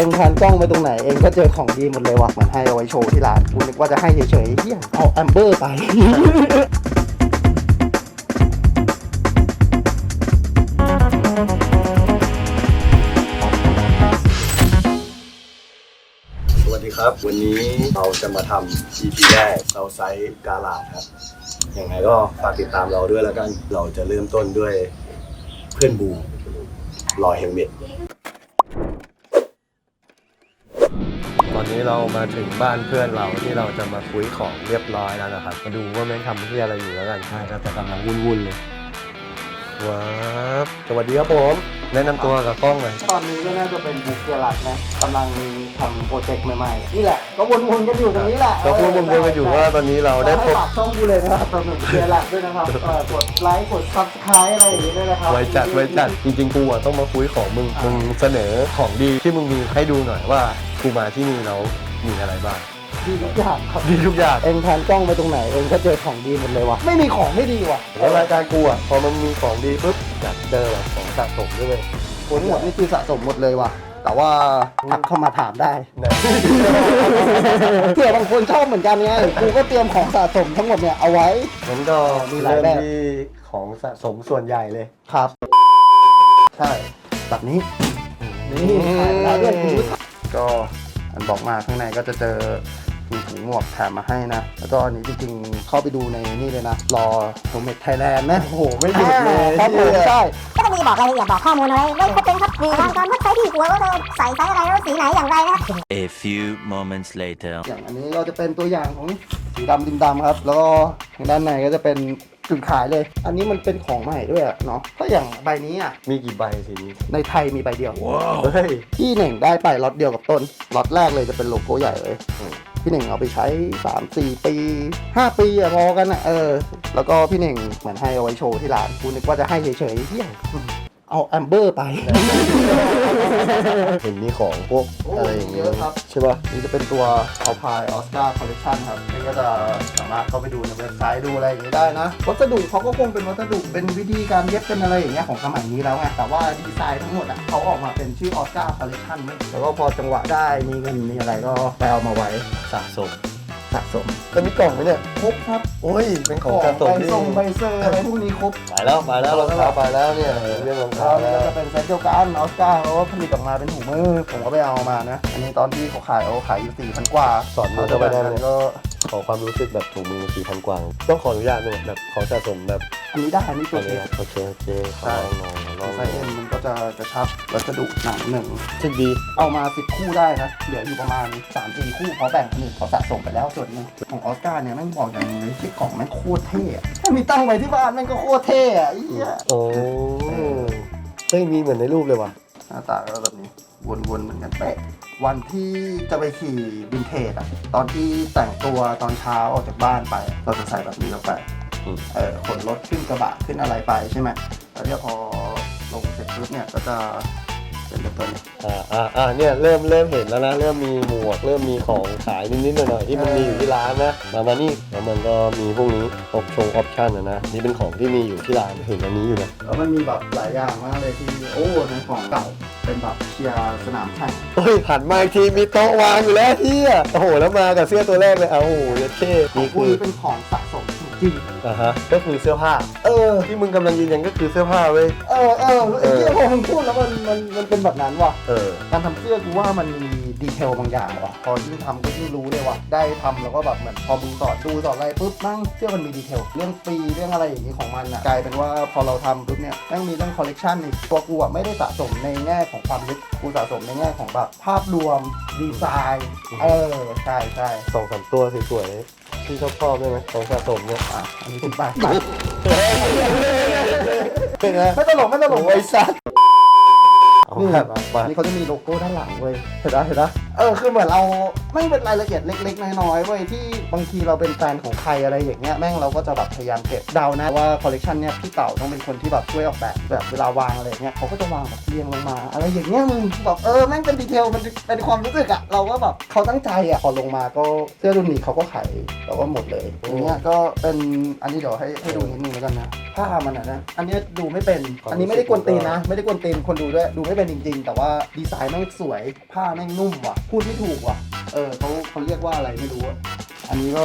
องแพนกล้องไปตรงไหนเองก็เจอของดีหมดเลยว่ะเหมือนให้เอาไว้โชว์ที่ร้านกูนึกว่าจะให้เฉยๆเฮียเอาแอมเบอร์ไป สวัสดีครับ วันนี้เราจะมาทำ EP แรกเราไซส์กาลาดครับยังไงก็ฝากติดตามเราด้วยแล้วกัน เราจะเริ่มต้นด้วยเพื่อนบูรอยเฮลเมตต อนนี้เรามาถึงบ้านเพื่อนเราที่เราจะมาคุยของเรียบร้อยแล้วนะครับ มาดูว่าแม่งทำที่อะไรอยู่แล้วกันใช่ครับแต่กำลังวุ่นๆเลยว้าวสวัสดีครับผม แนะนำตัวกับกล้องหน่อยตอนนี้ก็น่าจะเป็นบุกเกลัดนะกำลังทำโปรเจกต์ใหม่ๆนี่แหละ ก็วนๆกันอยู่ตรงนี้แหละก็พูดวนๆกันอยู่ว่าตอนนี้เราได้พให้บฝากช่องกูเลยนะครับสำหรับบุกเกลัดด้วยนะครับเอ่อกดไลค์กดซับสไครต์อะไรอย่างนี้ด้วยนะครับไว้จัดไว้จัดจริงๆกูอะต้องมาคุยของมึงมึงเสนอของดีที่มึงมีให้ดูหน่อยว่า กูมาที่นี่แล้วมีอะไรบ้าง ดีทุกอย่างครับ ดีทุกอย่างเองแพนกล้องไปตรงไหน เองก็เจอของดีหมดเลยว่ะ ไม่มีของไม่ดีว่ะ แล้วรายการกูอะพอมันมีของดีปุ๊บอยากเจอแบบของสะสมด้วยเวยทั้งหมดนี่คือสะสมหมดเลยว่ะ แต่ว่าทักเข้ามาถามได้นะเผื่อบางคนชอบเหมือนกันไง กูก็เตรียมของสะสมทั้งหมดเนี่ยเอาไว้มันก็มีหลายเริ่มแบบ ที่ของสะสมส่วนใหญ่เลย ครับ ใช่ แบบนี้ นี่ขายแล้วด้วยคุณผู้ชมก็ อันบอกมาข้างในก็จะเจอมีถุงหมวกแถมมาให้นะ แล้วก็อันนี้จริงๆเข้าไปดูในนี่เลยนะ รอโฮมเมดไทยแลนด์นะ โอ้โห ไม่หยุดเลยครับผมเหี้ยใช่ก็จะมีบอกรายละเอียดบอกข้อมูลเอาไว้ไม่ครบเป็นครับมีทางการวัดไซส์ที่หัวว่าเราใส่ไซส์อะไรแล้วสีไหนอย่างไรนะครับ A few moments later. อย่างอันนี้ก็จะเป็นตัวอย่างของสีดำดิมดำครับ แล้วก็ทางด้านในก็จะเป็น จุดขายเลย อันนี้มันเป็นของใหม่ด้วยอะเนาะก็อย่างใบนี้อะมีกี่ใบสีนี้ ในไทยมีใบเดียวเฮ้ยพี่เหน่งได้ไปล็อตเดียวกับต้นล็อตแรกเลยจะเป็นโลโก้ใหญ่เลยอืมพี่เหน่งเอาไปใช้ 3 4 ปี 5 ปีอะพอกันอะเออ แล้วก็พี่เหน่งเหมือนให้เอาไว้โชว์ที่ร้านกูนึกว่าจะให้เฉยๆเฮีย เอาแอมเบอร์ไป เห็นมีของพวกโอ้อะไรอย่างเงี้ยเยอะครับ ใช่ป่ะ นี่จะเป็นตัว Alpine Oscar Collection ครับนี่ก็จะสามารถเข้าไปดูในเว็บไซต์ดูอะไรอย่างนี้ได้นะ วัสดุเขาก็คงเป็นวัสดุเป็นวิธีการเย็บเป็นอะไรอย่างเงี้ยของสมัยนี้แล้วไง แต่ว่าดีไซน์ทั้งหมดอะเขาออกมาเป็นชื่อ Oscar Collection เว้ยแล้วก็พอจังหวะได้มีเงินมีอะไรก็ไปเอามาไว้ สะสม สะสมแล้วมีกล่องไหมเนี่ยครบครับโอ้ยเป็นของสะสมใบที่ทรงใบเซอร์อะไรพวกนี้ครบไปแล้วไปแล้วรองเท้าไปแล้วเนี่ยเรื่องรองแล้เท้าวนี่แล้วก็จะเป็นเซตเดียวกันออสการ์เขาก็ผลิตออกมาเป็นหูมือผมก็ไปเอามานะ อันนี้ตอนที่เขาขายเขาขายอยู่สี่พันกว่าสอนมือเข้าไปได้ไหมก็ ขอความรู้สึกแบบถุงมือสี่พันกว่าต้องขออนุญาตหน่อยแบบของสะสมแบบอันนี้ได้อันนี้ขตัอวอนุเองญาตโอเคโอเคขอลองลองลองไซส์เอ็มมันก็จะกระชับวัสดุหนังหนึ่งเช่นดีเอามาสิบคู่ได้นะเหลืออยู่ประมาณ3ามสี่คู่เขาแบ่งคนอื่นเขาสะสมไปแล้วส่วนหนึงของออสการ์เนี่ยแม่งบอกอย่างหนึงเลยที่กล่องแม่งโคตรเท่อะถ้ามีตั้งไว้ที่บ้านแม่งก็โคตรเท่อะไอ้เหี้ยโอ้เฮ้ยมีเหมือนในรูปเลยว่ะ หน้าตาก็แบบนี้วนๆเหมือนกันเป๊ะวันที่จะไปขี่วินเทจอะตอนที่แต่งตัวตอนเช้าออกจากบ้านไป เราจะใส่แบบนี้เข้าไปอืมเออขนรถขึ้นกระบะขึ้นอะไรไปใช่ไหมแล้วเนี่ยพอลงเสร็จปุ๊บเนี่ยก็จะ เป็นแบบตัวนี้อ่าอ่าอ่าเนี่ยเริ่มเริ่มเห็นแล้วนะ เริ่มมีหมวก เริ่มมีของขายนิดๆหน่อยๆที่มันมีอยู่ที่ร้านนะมามานี่แล้วมันก็มีพวกนี้ออปชงออปชั่นนะนะนี่เป็นของที่มีอยู่ที่ร้านเห็นอันนี้อยู่นะแล้วมันมีแบบหลายอย่างมากเลยที่โอ้ในของเก่าเป็นแบบเชียร์สนามแข่งเฮ้ยหันมาอีกทีมีโต๊ะวางอยู่แล้วที่อะโอ้โหแล้วมากับเสื้อตัวแรกเลยเอาโอ้โหเยดเท่ของนี่พวกคือนี้เป็นของสะสม จริงอ่าฮะก็คือเสื้อผ้า เออ ที่มึงกำลังยืนยันก็คือเสื้อผ้าเว้ย เออเออไอ้ที่พอมึงพูดแล้วมันมันมันเป็นแบบนั้นว่ะเออ การทำเสื้อกูว่ามันมี ดีเทลบางอย่างว่ะพอยิ่งทำก็ยิ่งรู้เลยว่ะได้ทำแล้วก็แบบเหมือนพอมึงสอนดูสอนอะไรปุ๊บนั่งเสื้อมันมีดีเทลเรื่องปีเรื่องอะไรอย่างนี้ของมันอะกลายเป็นว่าพอเราทำปุ๊บเนี่ยแม่งมีเรื่องคอลเลกชันอีกตัวกูอะไม่ได้สะสมในแง่ของความลึกกูสะสมในแง่ของแบบภาพรวมดีไซน์เออใช่ใช่สองสามตัวสวยๆที่ชอบชอบๆได้ไหมของสะสมเนี่ยอะอันนี้ถึงไปเป็นไงไม่ตลกไม่ตลกโอ้ยสั ตว์เอานี่แบบมานี่เขาจะมีโลโก้ด้านหลังเว้ยเห็นปะเห็นปะเออคือเหมือนเราไม่เป็นรายละเอียดเล็ก ๆ น้อยๆเว้ยที่บางทีเราเป็นแฟนของใครอะไรอย่างเงี้ยแม่งเราก็จะแบบพยายามเก็บเดานะว่าคอลเลกชันเนี้ยพี่เต่าต้องเป็นคนที่แบบช่วยออกแบบแบบเวลาวางอะไรอย่างเงี้ยเขาก็จะวางแบบเรียงลงมา อะไรอย่างเงี้ยมึงแบบเออแม่งเป็นดีเทลมันเป็นความรู้สึกอะเราก็แบบเขาตั้งใจอะพอลงมาก็เสื้อรุ่นนี้เขาก็ขายเราก็หมดเลยอย่างเงี้ยก็เป็นอันนี้เดี๋ยวให้ให้ดูนิดนึงแล้วกันนะผ้ามันอะนะอันเนี้ยดูไม่เป็นอันนี้ไม่ได้กวนตีนนะ ไม่ได้กวนตีนคนดูด้วยดูไม่เป็นจริง ๆ แต่ว่าดีไซน์แม่งสวยผ้าแม่งนุ่มว่ะพูดไม่ถูกว่ะ เออเขาเขาเรียกว่าอะไรไม่รู้อะอันนี้ก็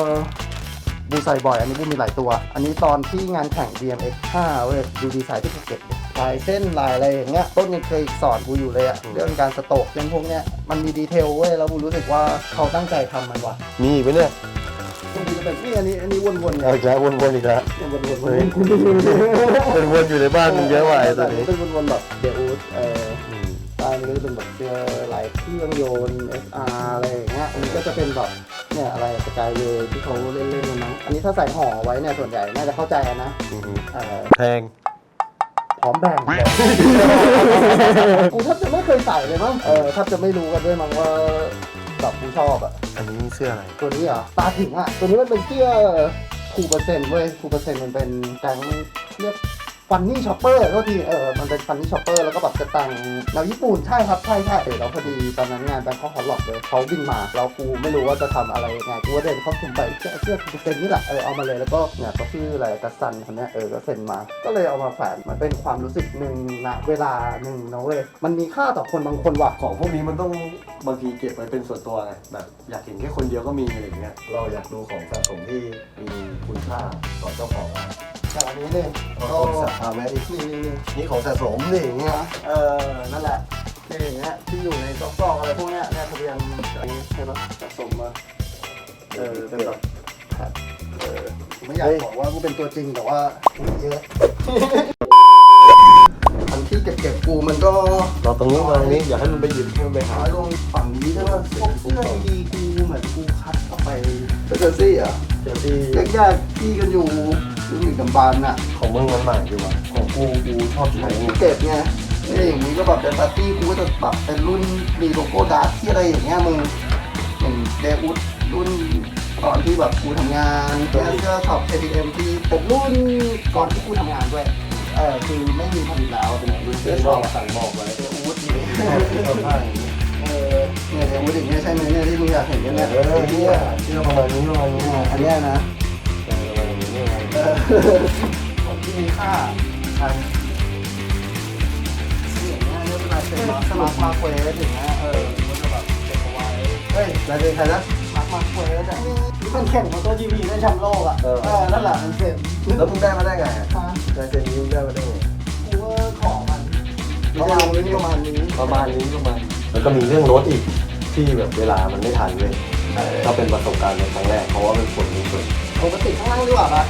บูใส่บ่อย อันนี้บูมีหลายตัว อันนี้ตอนที่งานแข่ง BMX 5เว้ยดูดีไซน์ที่ภูเก็ตดิลายเส้นลายอะไรอย่างเงี้ยต้นยังเคยสอนกูอยู่เลยอะเรื่องการสโตกเรื่องพวกเนี้ยมันมีดีเทลเว้ยแล้วบูรู้สึกว่าเขาตั้งใจทำมันว่ะมีอีกไหมเนี่ยบางทีจะเป็นนี่อันนี้อันนี้วนๆเอาเนี่ยอีกแล้ววนๆอีกแล้ววนๆวนๆเฮ้ยเป็นวนอยู่ในบ้านมึงเยอะว่ะไอ้ตัวนี้เป็นวนๆแบบเดอูดเอออืมใต้นี้ ก็จะเป็นแบบเสื้อลายเครื่องยนต์ SR อะไรอย่างเงี้ยอันนี้ก็จะเป็นแบบเนี่ยอะไรสกายเวย์ที่เขาเล่นๆกันมั้งอันนี้ถ้าใส่ห่อไว้เนี่ยส่วนใหญ่น่าจะเข้าใจอะนะอืมเออแพง พร้อมแบ่งกูแทบจะไม่เคยใส่เลยมั้งเออแทบจะไม่รู้กันด้วยมั้งว่าแบบกูชอบอะ อันนี้เสื้ออะไร ตัวนี้เหรอตาถึงอะ ตัวนี้มันเป็นเสื้อทูเปอร์เซ็นต์เว้ยทูเปอร์เซ็นต์มันเป็นแกงเรียก ฟันนี่ช็อปเปอร์ก็ทีเออมันเป็นฟันนี่ช็อปเปอร์แล้วก็แบบจะแต่งแนวญี่ปุ่นใช่ครับใช่ใช่เออแล้วพอดีตอนนั้นงานแบงคอกฮอลล็อกเลยเขาวิ่งมาแล้วกูไม่รู้ว่าจะทำอะไรยังไงกูก็เดินเข้าถุงไปเสื้อเสื้อทูเปอร์เซ็นต์นี่แหละเออเอามาเลยแล้วก็เนี่ยก็ชื่ออะไรกัสซันคนเนี้ยเออก็เซ็นมา ก็เลยเอามาแฝงมันเป็นความรู้สึกหนึ่งณเวลาหนึ่งนะเว้ยมันมีค่าต่อคนบางคนว่ะของพวกนี้มันต้องบางทีเก็บไว้เป็นส่วนตัวไงแบบอยากเห็นแค่คนเดียวก็มีอะไรอย่างเงี้ยเราอยากดูของสะสมที่มีคุณค่าต่อเจ้าของอะ จากอันนี้เลยเอาของสะสมไหมนี่นี่นี่นี่ของสะสมนี่อย่างเงี้ยเออนั่นแหละนี่อย่างเงี้ยที่อยู่ในซอกๆอะไรพวกเนี้ยเนี่ยทะเบียนอันนี้ใช่ไหมสะสมมาเออเป็นแบบแผ่นเออกูไม่อยากบอกว่ากูเป็นตัวจริงแต่ว่ากูมีเยอะอันที่เก็บๆกูมันก็เราตรงนี้มาตรงนี้อยากให้มันไปหยิบให้มันไปหาน้อยลงฝั่งนี้ใช่ไหมพวกเสื้อดีๆกูเหมือนกูคัดออกไปเจอซี่อะเจอที่แยกๆที่กันอยู่ อยู่ในกำบานน่ะของมึงมันใหม่อยู่อะของกูกูชอบใช้เก็บไงนี่อย่างนี้ก็แบบเป็นปาร์ตี้กูก็จะปรับเป็นรุ่นมีโลโก้ดาร์กที่อะไรอย่างเงี้ยมึงอย่างเดอุดรุ่นก่อนที่แบบกูทำงานแล้วก็ช็อป ATM ที่เป็นรุ่นก่อนที่กูทำงานด้วย เออคือไม่มีผลิตแล้วเป็นรุ่นเสื้เสื้ออชช็ออบปสั่งบอกไว้เดอุดนี่เออเนี่ยเดอุดอย่างเงี้ยใช่ไหมเนี่ยที่มึงอยากเห็นกันเนี่ยเออเนี่ยเสื้อประมาณนี้ประมาณนี้อ่าอันเนี้ยนะ ของที่มีค่าใช่อย่างเงี้ยเนี่ยเป็นลายเซ็นมาสมาร์ทมาร์คเวสอย่างเงี้ยเออมันจะแบบเก็บเอาไว้เฮ้ยลายเซ็นใครนะมาร์คมาร์คเวสอะที่มันแข่งมอเตอร์จีพีได้แชมป์โลกอะเออนั่นแหละมันเซ็นแล้วมึงได้มาได้ไงฮะลายเซ็นนี้มึงได้มาได้ไงกูว่าของมันประมาณนี้ประมาณนี้ประมาณนี้ประมาณแล้วก็มีเรื่องรถอีกที่แบบเวลามันไม่ทันเลยก็เป็นประสบการณ์ในครั้งแรกเพราะว่ามันฝนมันฝนปกติข้างล่างดีกว่าปะ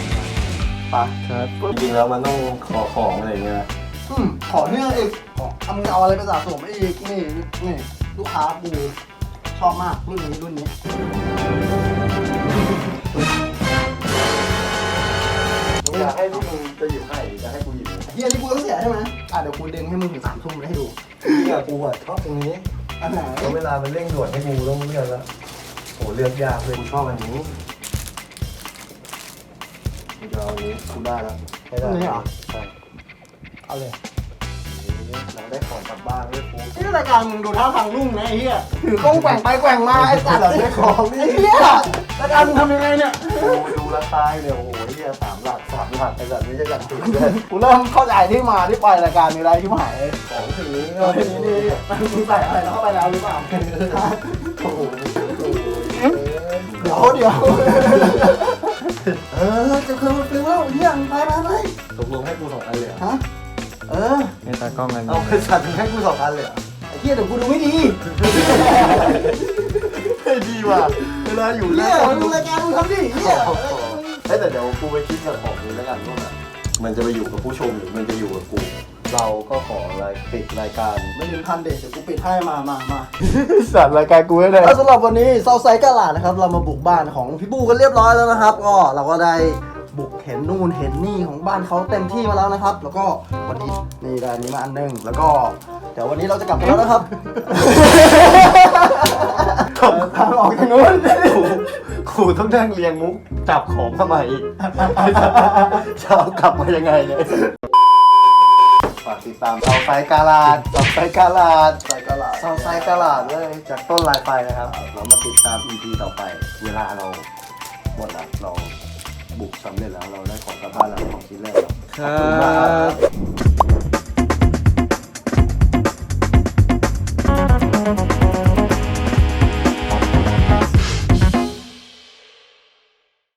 ปะครับจริงๆแล้วมันต้องขอของอะไรอย่างเงี้ย อืมขอเนื่องอีกขอเอามึงเอาอะไรไปสะสมอีกนี่นี่ลูกค้ากูชอบมากรุ่นนี้รุ่นนี้อยากให้ลูกมึงจะหยิบให้จะให้กูหยิบเฮียนี่กูต้องเสียใช่ไหมอะเดี๋ยวกูดึงให้มึงถึงสามทุ่มเลยให้ดูจริงๆอะกูอะชอบตรงนี้อันไหนแล้วเวลามันเร่งด่วนให้กูต้องเลือกแล้วโหเลือกยากเลยกูชอบอันนี้ กูจะเอาอันนี้กูได้แล้วให้ได้ใช่เอาเลยเราได้ของกลับบ้านด้วยกูนี่รายการมึงดูท่าทางลุ่งนะไอ้เหี้ยถือกล้องแกว่งไปแกว่งมาไอ้สัตว์เราได้ของนี่ไอ้เหี้ยรายการมึงทำยังไงเนี่ย กูดูราคาเนี่ยโอ้โหเฮียสามหลักสามหลักไอ้สัตว์ไม่ใช่หลักสิบเลยกูเริ่มเข้าใจที่มาที่ไปรายการนี้แล้วที่หายของสิ่งนี้เอก็อทีนี้นี่มึงใส่อะไรแล้วเข้าไปแล้วหรือเปล่า โอ้โหเดี๋ยวเดี๋ยว เออจะเคยมาฟิลแล้วเหี้ยมึงไปไปไปตกลงให้กูสองอันเลยเหรอฮะเออ ในตากล้องอันเอานี้ไปสัตว์มึงให้กูสองอันเลยเหรอไอ้เหี้ยเดี๋ยวกูดูไม่ดีเฮ้ยดีว่ะเวลาอยู่เหี้แล้ยวมึงรายการมึงทำดิเหี้ยเฮ้ยแต่เดี๋ยวกูไปคิดกับของนี้แล้วกันว่าแบบมันจะไปอยู่กับผู้ชมหรือมันจะอยู่กับกู เราก็ขอรายปิดรายการไม่ลืมทันเด็กเดี๋ยวกูปิดให้มามามาสัตว์รายการกูให้เลยแล้วสำหรับวันนี้เซาไซกาลาดนะครับ เรามาบุกบ้านของพี่บูกันเรียบร้อยแล้วนะครับ ก็เราก็ได้บุกเห็นนู่นเห็นนี่ของบ้านเขาเต็มที่มาแล้วนะครับ แล้วก็วันนี้นี่ได้อันนี้มาอันหนึงแล้วก็เดี๋ยววันนี้เราจะกลับกันแล้วนะครับทางออกทางนู้น กูต้องนั่งเรียงมุกจับของเข้ามาอีกจะเอากลับมายังไงเนี่ยฝากติ ดตามเสาไซกาลาดเสาไซกาลาดไซกาลาดเสาไซกาลาดเลยจากต้นลายไปนะครับ เรามาติดตาม EP ต่อไป เวลาเราหมดแล้วเราบุกสำเร็จแล้วเราได้ของกลับบ้านแล้วของชิ้นแรกแล้วครับ